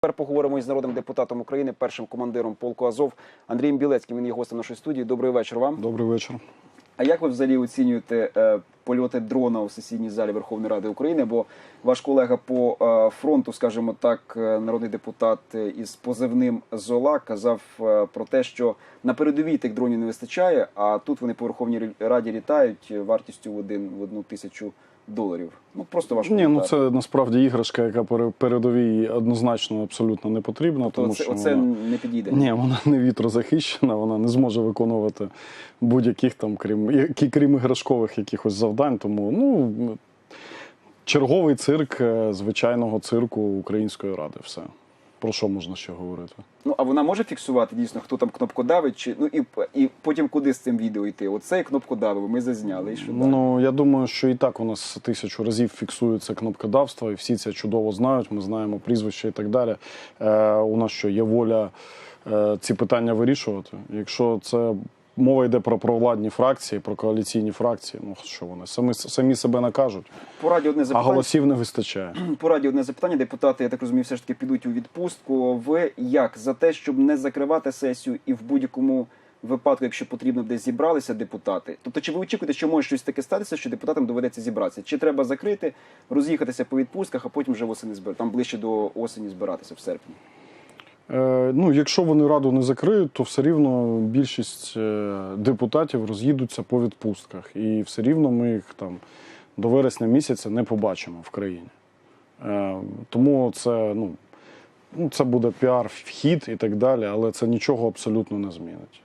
Тепер поговоримо із народним депутатом України, першим командиром полку Азов Андрієм Білецьким. Він є гостем нашої студії. Добрий вечір вам. Добрий вечір. А як ви взагалі оцінюєте е, польоти дрона у сесійній залі Верховної Ради України? Бо ваш колега по е, фронту, скажімо так, е, народний депутат е, із позивним Зола казав е, про те, що на передовій тих дронів не вистачає, а тут вони по Верховній Раді літають е, вартістю в один в одну тисячу доларів. Ну просто важко. Ні, ну це насправді іграшка, яка пере- передовій однозначно абсолютно не потрібна, То тому це, що оце вона... не підійде. Ні, вона не вітрозахищена, вона не зможе виконувати будь-яких там, крім які- крім іграшкових якихось завдань. Тому ну черговий цирк е, звичайного цирку Української ради. Все. Про що можна ще говорити? Ну а вона може фіксувати дійсно, хто там кнопкодавить, чи ну і, і потім куди з цим відео йти? Оцей кнопкодавив, ми зазняли. І що далі? Ну я думаю, що і так у нас тисячу разів фіксується кнопкодавство, і всі це чудово знають. Ми знаємо прізвище і так далі. Е, у нас що є воля е, ці питання вирішувати. Якщо це мова йде про провладні фракції, про коаліційні фракції, ну що вони самі самі себе накажуть, По раді одне а голосів не вистачає. По раді одне запитання. Депутати, я так розумію, все ж таки підуть у відпустку. Ви як за те, щоб не закривати сесію і в будь-якому випадку, якщо потрібно, десь зібралися депутати? Тобто, чи ви очікуєте, що може щось таке статися, що депутатам доведеться зібратися? Чи треба закрити, роз'їхатися по відпустках, а потім вже восени збир... там ближче до осені збиратися в серпні? Е, ну, якщо вони раду не закриють, то все рівно більшість е, депутатів роз'їдуться по відпустках, і все рівно ми їх там до вересня місяця не побачимо в країні. Е, тому це, ну, ну, це буде піар, вхід і так далі, але це нічого абсолютно не змінить.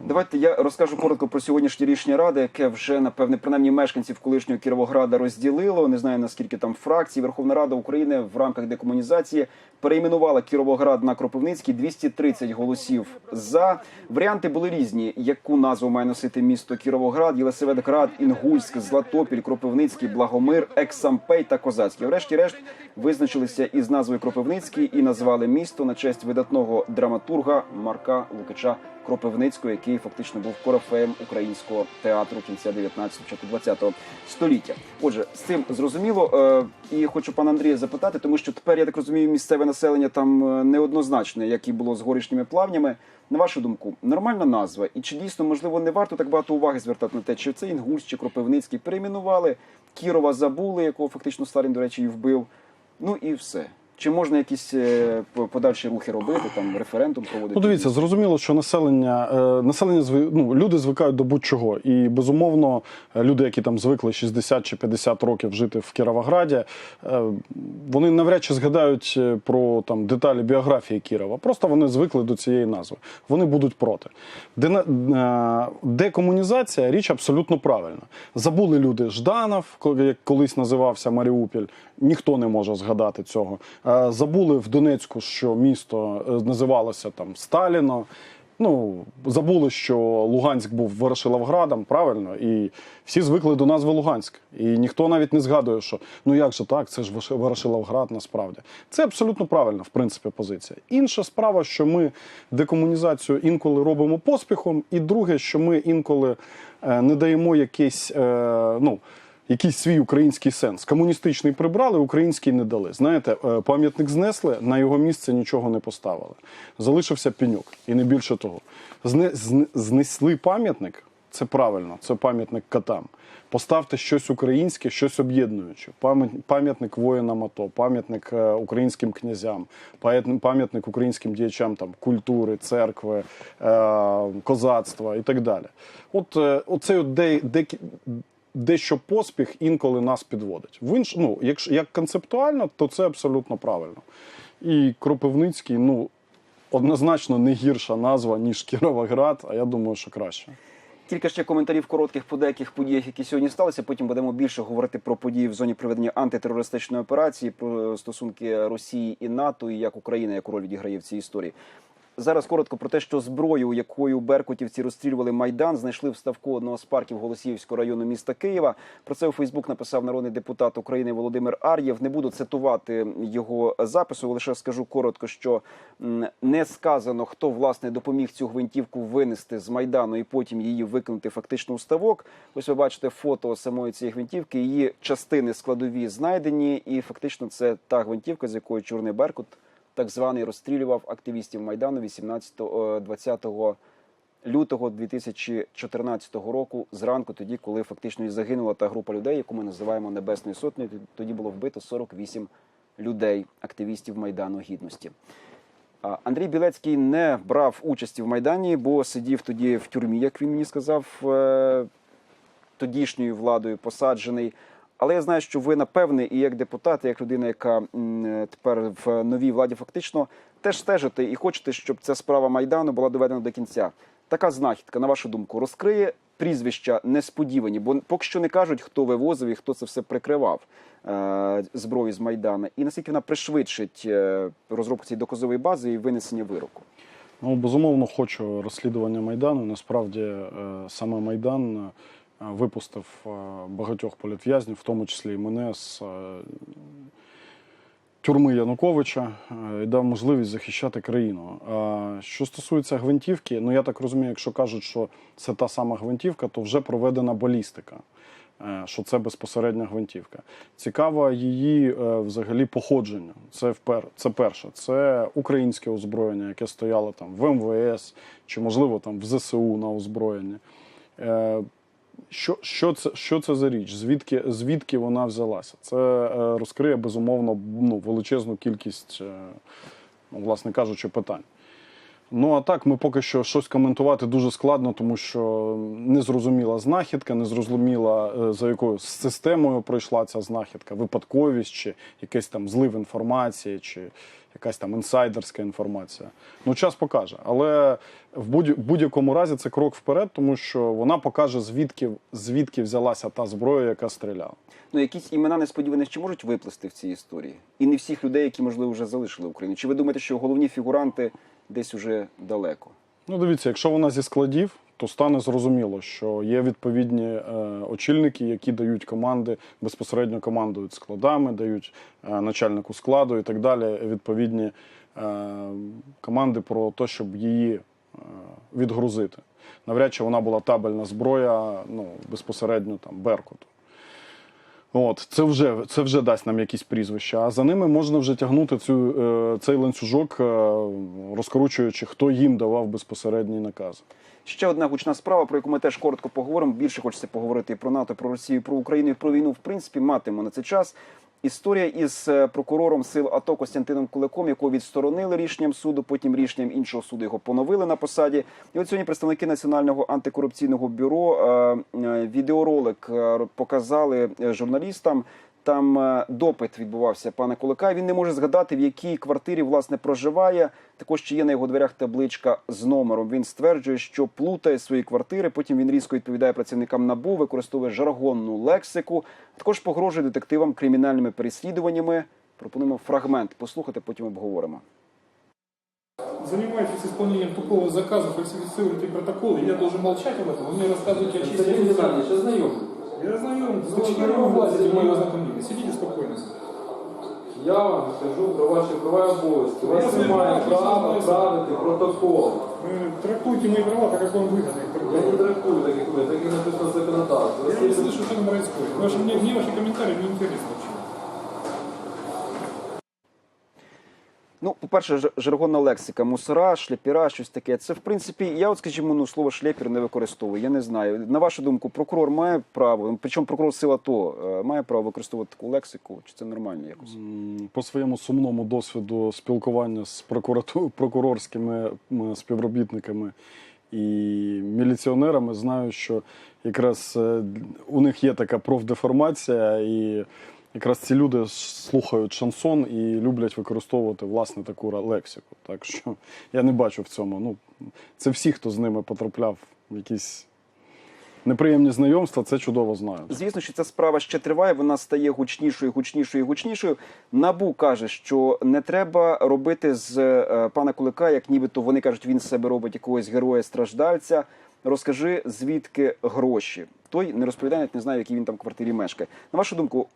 Давайте я розкажу коротко про сьогоднішнє рішення ради, яке вже напевне принаймні мешканців колишнього Кіровограда розділило. Не знаю наскільки там фракцій. Верховна Рада України в рамках декомунізації перейменувала Кіровоград на Кропивницький 230 голосів за. Варіанти були різні. Яку назву має носити місто Кіровоград, Єлисаветград, Інгульськ, Златопіль, Кропивницький, Благомир, Ексампей та Козацький. Врешті-решт визначилися із назвою Кропивницький і назвали місто на честь видатного драматурга Марка Лукича Кропивницького, який фактично був корифеєм українського театру кінця 19-20 століття. Отже, з цим зрозуміло. Е, І хочу пана Андрія запитати, тому що тепер я так розумію, місцеве населення там е, неоднозначне, як і було з горішніми плавнями. На вашу думку, нормальна назва, і чи дійсно можливо не варто так багато уваги звертати на те, чи це Інгульс, чи Кропивницький перейменували, Кірова забули, якого фактично Сталін, до речі, і вбив. Ну і все. Чи можна якісь е, подальші рухи робити, там референдум проводити? Ну, дивіться, зрозуміло, що населення, е, населення ну, люди звикають до будь-чого. І безумовно, е, люди, які там звикли 60 чи 50 років жити в Кіровограді, вони навряд чи згадають про там деталі біографії Кірова. Просто вони звикли до цієї назви. Вони будуть проти. Декомунізація річ абсолютно правильна. Забули люди Жданов, як колись називався Маріуполь. Ніхто не може згадати цього. Забули в Донецьку, що місто е, називалося там Сталіно. Ну, забули, що Луганськ був Ворошиловградом, правильно, і всі звикли до назви Луганськ. І ніхто навіть не згадує, що ну як же так, це ж Ворошиловград насправді. Це абсолютно правильна, в принципі, позиція. Інша справа, що ми декомунізацію інколи робимо поспіхом, і друге, що ми інколи е, не даємо якийсь, е, ну. Якийсь свій український сенс. Комуністичний прибрали, український не дали. Знаєте, е, пам'ятник знесли, на його місце нічого не поставили. Залишився пеньок, і не більше того. Зне, зне- знесли пам'ятник, це правильно, це пам'ятник котам. Поставте щось українське, щось об'єднуюче. Пам'ят- Пам'ятник воїнам АТО, пам'ятник е, українським князям, пам'ятник українським діячам там, культури, церкви, е, козацтва і так далі. От оцей от де, де, дещо поспіх інколи нас підводить. В інш, ну, якщо як концептуально, то це абсолютно правильно. І Кропивницький, ну, однозначно не гірша назва, ніж Кіровоград, а я думаю, що краще. Кілька ще коментарів коротких по деяких подіях, які сьогодні сталися. Потім будемо більше говорити про події в зоні проведення антитерористичної операції, про стосунки Росії і НАТО, і як Україна яку роль відіграє в цій історії. Зараз коротко про те, що зброю, якою беркутівці розстрілювали майдан, знайшли в ставку одного з парків Голосіївського району міста Києва. Про це у Фейсбук написав народний депутат України Володимир Ар'єв. Не буду цитувати його запису, лише скажу коротко, що не сказано, хто власне допоміг цю гвинтівку винести з майдану і потім її викинути фактично у ставок. Ось ви бачите фото самої цієї гвинтівки. Її частини складові знайдені, і фактично це та гвинтівка, з якою чорний беркут так званий розстрілював активістів майдану 18 е, 20 лютого 2014 року, зранку, тоді, коли фактично і загинула та група людей, яку ми називаємо Небесною Сотнею. Тоді було вбито 48 людей, активістів майдану гідності. Андрій Білецький не брав участі в майдані, бо сидів тоді в тюрмі, як він мені сказав, е, тодішньою владою посаджений. Але я знаю, що ви напевне, і як депутат, і як людина, яка тепер в новій владі фактично теж стежите і хочете, щоб ця справа майдану була доведена до кінця. Така знахідка, на вашу думку, розкриє прізвища несподівані, бо поки що не кажуть, хто вивозив і хто це все прикривав е, зброю з майдана, і наскільки вона пришвидшить е, розробку цієї доказової бази і винесення вироку. Ну, безумовно, хочу розслідування Майдану. Насправді, е, саме Майдан випустив е, багатьох політв'язнів, в тому числі і мене з е, тюрми Януковича, е, і дав можливість захищати країну. Що стосується гвинтівки, ну я так розумію, якщо кажуть, що це та сама гвинтівка, то вже проведена балістика. е, Що це безпосередня гвинтівка. Цікаво її е, взагалі походження. Це впер... це перше. Це українське озброєння, яке стояло там в МВС чи, можливо, там в ЗСУ на озброєнні. Що, що, це, що це за річ? Звідки, звідки вона взялася? Це е, розкриє безумовно ну, величезну кількість, е, ну, власне кажучи, питань. Ну а так, ми поки що щось коментувати дуже складно, тому що незрозуміла знахідка, незрозуміла е, за якою системою пройшла ця знахідка, випадковість, чи якийсь там злив інформації, чи якась там інсайдерська інформація. Ну, час покаже. Але в будь- будь-якому разі це крок вперед, тому що вона покаже, звідки, звідки взялася та зброя, яка стріляла. Ну, якісь імена несподіваних чи можуть виплисти в цій історії? І не всіх людей, які, можливо, вже залишили Україну. Чи ви думаєте, що головні фігуранти десь уже далеко? Ну, дивіться, якщо вона зі складів, то стане зрозуміло, що є відповідні е, очільники, які дають команди, безпосередньо командують складами, дають е, начальнику складу і так далі. Відповідні е, команди про те, щоб її е, відгрузити. Навряд чи вона була табельна зброя, ну безпосередньо там Беркуту. От, це вже, це вже дасть нам якісь прізвища. А за ними можна вже тягнути цю, е, цей ланцюжок, е, розкручуючи, хто їм давав безпосередній наказ. Ще одна гучна справа, про яку ми теж коротко поговоримо. Більше хочеться поговорити про НАТО, про Росію, про Україну про війну. В принципі, матимо на цей час. Історія із е, прокурором сил АТО Костянтином Куликом, якого відсторонили рішенням суду, потім рішенням іншого суду його поновили на посаді. І от сьогодні представники Національного антикорупційного бюро е, е, відеоролик показали журналістам. Там е, допит відбувався пана Кулика. Він не може згадати, в якій квартирі власне проживає. Також чи є на його дверях табличка з номером. Він стверджує, що плутає свої квартири. Потім він різко відповідає працівникам НАБУ, використовує жаргонну лексику. Також погрожує детективам кримінальними переслідуваннями. Пропонуємо фрагмент послухати, потім обговоримо. занимаетесь исполнением такого заказа, фальсифицируете протоколы, я должен молчать об этом, вы мне рассказываете о чистой Сергей официальной. Александрович, ознайомлюсь. Я знаю, Ну, зачем ну, вы влазите в мое ну, ознакомление? Сидите спокойно. Я вам скажу про ваші права і обов'язки. У вас Я немає знаю, права я знаю. правити протокол. Вы трактуйте мои права так, как вам выгодно. их Я не трактовать. трактую так, як ви, так і написано в законодавстві. Я не слышу, что там происходит. Ваши, мне, мне ваши комментарии не интересны Ну, по-перше, жаргонна лексика, мусора, шляпіра, щось таке. Це в принципі, я от скажімо, ну слово шляпір не використовую. Я не знаю. На вашу думку, прокурор має право, причому прокурор сила то е, має право використовувати таку лексику, чи це нормально якось? По своєму сумному досвіду спілкування з прокурорськими співробітниками і міліціонерами знаю, що якраз е, у них є така профдеформація, і якраз ці люди слухають шансон і люблять використовувати власне таку лексику. Так що я не бачу в цьому. Ну, це всі, хто з ними потрапляв в якісь неприємні знайомства, це чудово знають. Звісно, що ця справа ще триває, вона стає гучнішою, гучнішою, гучнішою. Набу каже, що не треба робити з е, пана Кулика, як нібито вони кажуть, він з себе робить якогось героя страждальця. Розкажи, звідки гроші. Той не розповідає, не знає, в якій він там квартирі мешкає. На вашу думку,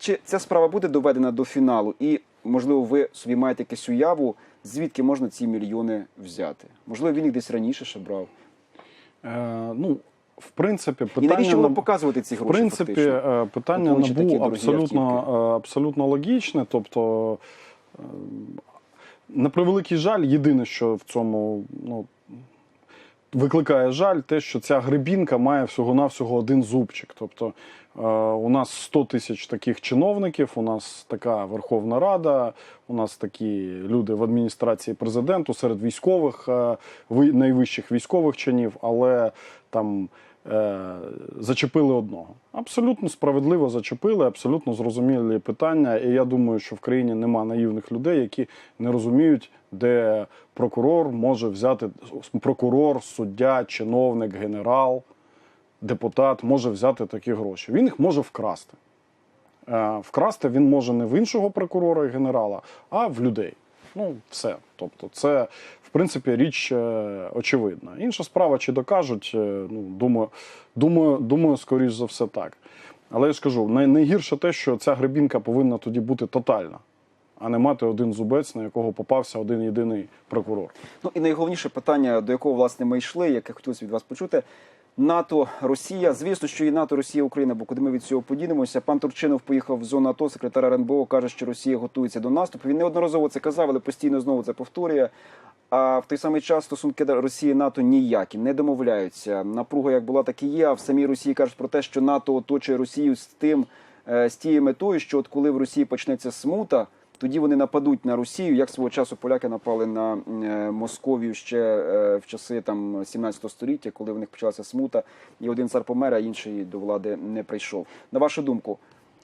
чи ця справа буде доведена до фіналу, і можливо, ви собі маєте якусь уяву, звідки можна ці мільйони взяти? Можливо, він їх десь раніше ще брав. Е, ну, в принципі, І питання навіщо було показувати ці В принципі, фактично? е, питання Враховуючи набу абсолютно, е, абсолютно логічне. Тобто, е, На превеликий жаль, єдине, що в цьому ну, викликає жаль, те, що ця грибінка має всього-навсього один зубчик. Тобто у нас 100 тисяч таких чиновників, у нас така Верховна Рада, у нас такі люди в адміністрації президенту, серед військових, е, найвищих військових чинів, але там. е, Зачепили одного. Абсолютно справедливо зачепили, абсолютно зрозумілі питання. І я думаю, що в країні нема наївних людей, які не розуміють, де прокурор може взяти прокурор, суддя, чиновник, генерал, депутат може взяти такі гроші. Він їх може вкрасти. Е, Вкрасти він може не в іншого прокурора і генерала, а в людей. Ну, все. Тобто, це, в принципі, річ е, очевидна. Інша справа, чи докажуть, е, ну, думаю, думаю, думаю, скоріш за все так. Але я ж кажу, найгірше те, що ця гребінка повинна тоді бути тотальна, а не мати один зубець, на якого попався один єдиний прокурор. Ну і найголовніше питання, до якого власне ми йшли, яке хотілося від вас почути. НАТО, Росія. Звісно, що і НАТО, Росія, Україна, бо куди ми від цього подінемося. Пан Турчинов поїхав в зону АТО, секретар РНБО каже, що Росія готується до наступу. Він неодноразово це казав, але постійно знову це повторює. А в той самий час стосунки Росії НАТО ніякі, не домовляються. Напруга як була, так і є. А в самій Росії кажуть про те, що НАТО оточує Росію з тим, е, з тією метою, що от коли в Росії почнеться смута, тоді вони нападуть на Росію, як свого часу поляки напали на е, Московію ще е, в часи там 17 століття, коли в них почалася смута, і один цар помер, а інший до влади не прийшов. На вашу думку,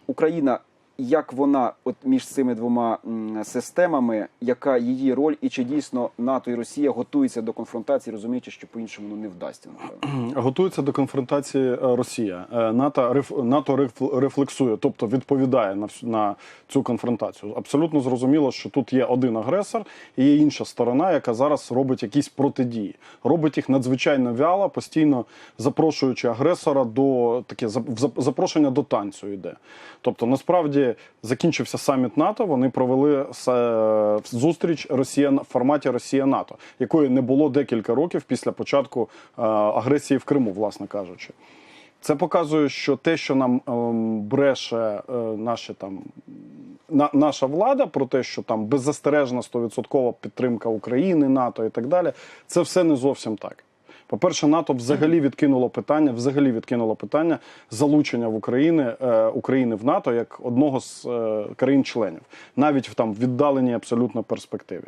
Україна. Як вона от між цими двома системами, яка її роль, і чи дійсно НАТО і Росія готуються до конфронтації, розуміючи, що по-іншому ну, не вдасться, напевно. Готується до конфронтації е, Росія. Е, НАТО реф- НАТО рефлексує, тобто відповідає на на цю конфронтацію. Абсолютно зрозуміло, що тут є один агресор і є інша сторона, яка зараз робить якісь протидії. Робить їх надзвичайно вяло, постійно запрошуючи агресора до таке зап- зап- запрошення до танцю йде. Тобто, насправді закінчився саміт НАТО. Вони провели зустріч Росія в форматі Росія НАТО, якої не було декілька років після початку е, агресії в Криму, власне кажучи. Це показує, що те, що нам ем, бреше е, наші там на, наша влада про те, що там беззастережна 100% підтримка України, НАТО і так далі, це все не зовсім так. По-перше, НАТО взагалі відкинуло питання, взагалі відкинуло питання залучення в Україні, е, України в НАТО як одного з е, країн-членів, навіть в там віддаленій абсолютно перспективі.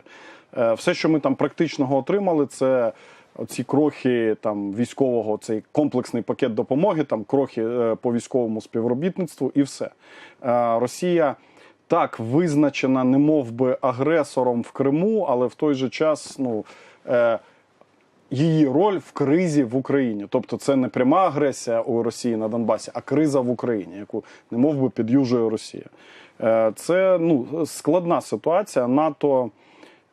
Е, все, що ми там практичного отримали, це оці крохи там військового, цей комплексний пакет допомоги, там крохи е, по військовому співробітництву, і все. Е, Росія так визначена, не мов би агресором в Криму, але в той же час, ну. Е, Її роль в кризі в Україні, тобто це не пряма агресія у Росії на Донбасі, а криза в Україні, яку не мов би під'южує Росія. Е, Це ну складна ситуація. НАТО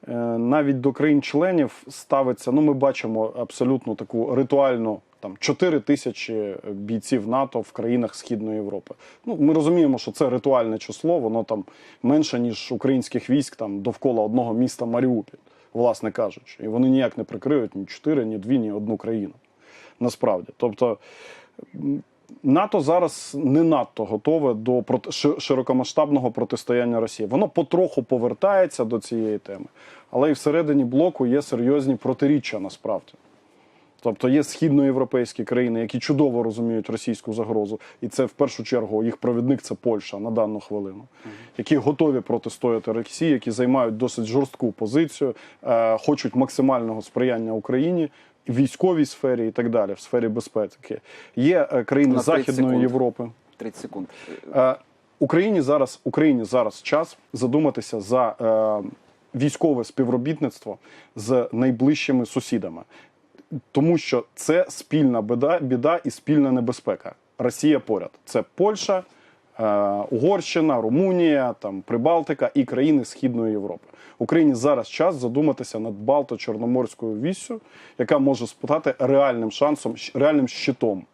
е, навіть до країн-членів ставиться. Ну, ми бачимо абсолютно таку ритуальну. Там 4 тисячі бійців НАТО в країнах Східної Європи. Ну ми розуміємо, що це ритуальне число, воно там менше ніж українських військ там довкола одного міста Маріуполь, власне кажучи, і вони ніяк не прикриють ні чотири, ні дві, ні одну країну. Насправді, тобто НАТО зараз не надто готове до широкомасштабного протистояння Росії. Воно потроху повертається до цієї теми, але і всередині блоку є серйозні протиріччя насправді. Тобто є східноєвропейські країни, які чудово розуміють російську загрозу, і це в першу чергу їх провідник це Польща на дану хвилину, які готові протистояти Росії, які займають досить жорстку позицію, е, хочуть максимального сприяння Україні. в Військовій сфері і так далі, в сфері безпеки є е, країни У нас 30 Західної секунд. Європи. 30 секунд. Е, Україні зараз Україні зараз час задуматися за е, військове співробітництво з найближчими сусідами, тому що це спільна біда, біда і спільна небезпека. Росія поряд. Це Польща, е, Угорщина, Румунія, там Прибалтика і країни Східної Європи. Україні зараз час задуматися над Балто-Чорноморською віссю, яка може стати реальним шансом, реальним щитом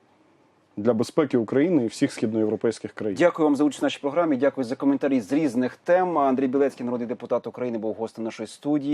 для безпеки України і всіх східноєвропейських країн. Дякую вам за участь в нашій програмі. Дякую за коментарі з різних тем. Андрій Білецький, народний депутат України, був гостем нашої студії.